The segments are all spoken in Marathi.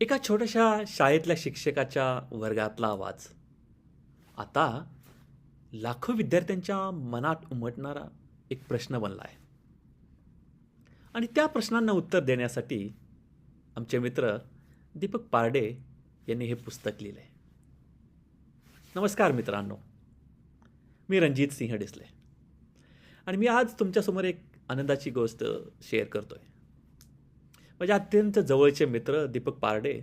एका छोट्याशा शाळेतल्या शिक्षकाच्या वर्गातला आवाज. आता लाखो विद्यार्थ्यांच्या मनात उमटणारा एक प्रश्न बनला आहे. आणि त्या प्रश्नांना उत्तर देण्यासाठी आमचे मित्र दीपक पारडे यांनी हे पुस्तक लिहिलं. आहे नमस्कार मित्रांनो. मी रणजित सिंह डिसले. आणि मी आज तुमच्यासमोर एक आनंदाची गोष्ट शेअर करतो आहे माझे अत्यंत जवळचे मित्र दीपक पारडे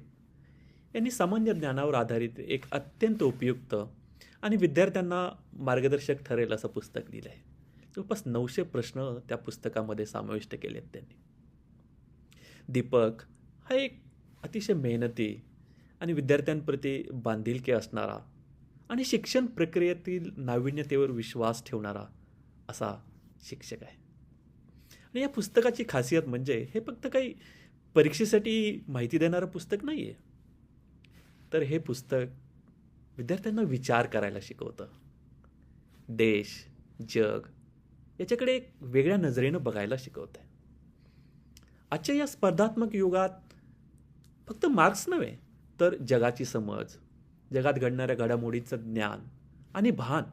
यांनी सामान्य ज्ञानावर आधारित एक अत्यंत उपयुक्त आणि विद्यार्थ्यांना मार्गदर्शक ठरेल असं पुस्तक लिहिलं आहे जवळपास नऊशे प्रश्न त्या पुस्तकामध्ये समाविष्ट केले आहेत त्यांनी. दीपक हा एक अतिशय मेहनती आणि विद्यार्थ्यांप्रती बांधिलकी असणारा आणि शिक्षण प्रक्रियेतील नाविन्यतेवर विश्वास ठेवणारा असा शिक्षक आहे. आणि या पुस्तकाची खासियत म्हणजे हे फक्त काही परीक्षेसाठी माहिती देणारं पुस्तक नाही आहे तर हे पुस्तक विद्यार्थ्यांना विचार करायला शिकवतं. देश जग याच्याकडे एक वेगळ्या नजरेनं बघायला शिकवतं आहे आजच्या या स्पर्धात्मक युगात फक्त मार्क्स नव्हे तर जगाची समज जगात घडणाऱ्या घडामोडीचं ज्ञान आणि भान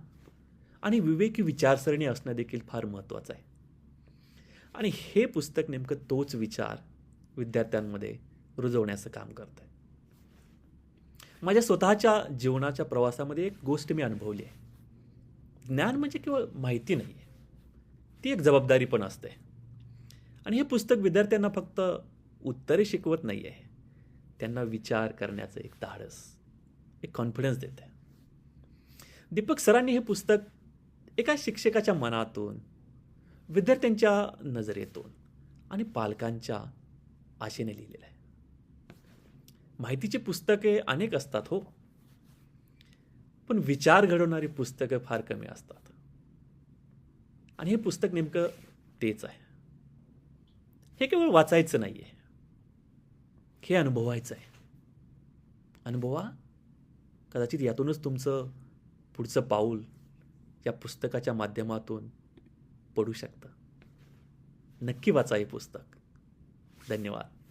आणि विवेकी विचारसरणी असणं देखील फार महत्त्वाचं आहे. आणि हे पुस्तक नेमकं तोच विचार विद्यार्थ्यांमध्ये रुजवण्याचं काम करतं आहे माझ्या स्वतःच्या जीवनाच्या प्रवासामध्ये एक गोष्ट मी अनुभवली आहे. ज्ञान म्हणजे केवळ माहिती नाही आहे ती एक जबाबदारी पण असते. आणि हे पुस्तक विद्यार्थ्यांना फक्त उत्तरे शिकवत नाही आहे त्यांना विचार करण्याचं एक धाडस एक कॉन्फिडन्स देत आहे दीपक सरांनी हे पुस्तक एका शिक्षकाच्या मनातून विद्यार्थ्यांच्या नजरेतून आणि पालकांच्या आशेने लिहिलेलं आहे. माहितीची पुस्तके अनेक असतात हो. पण विचार घडवणारी पुस्तकं फार कमी असतात. आणि हे पुस्तक नेमकं तेच आहे. हे केवळ वाचायचं नाही आहे हे अनुभवायचं आहे. अनुभवा. कदाचित यातूनच तुमचं पुढचं पाऊल या पुस्तकाच्या माध्यमातून पडू शकतं. नक्की वाचा हे पुस्तक. धन्यवाद.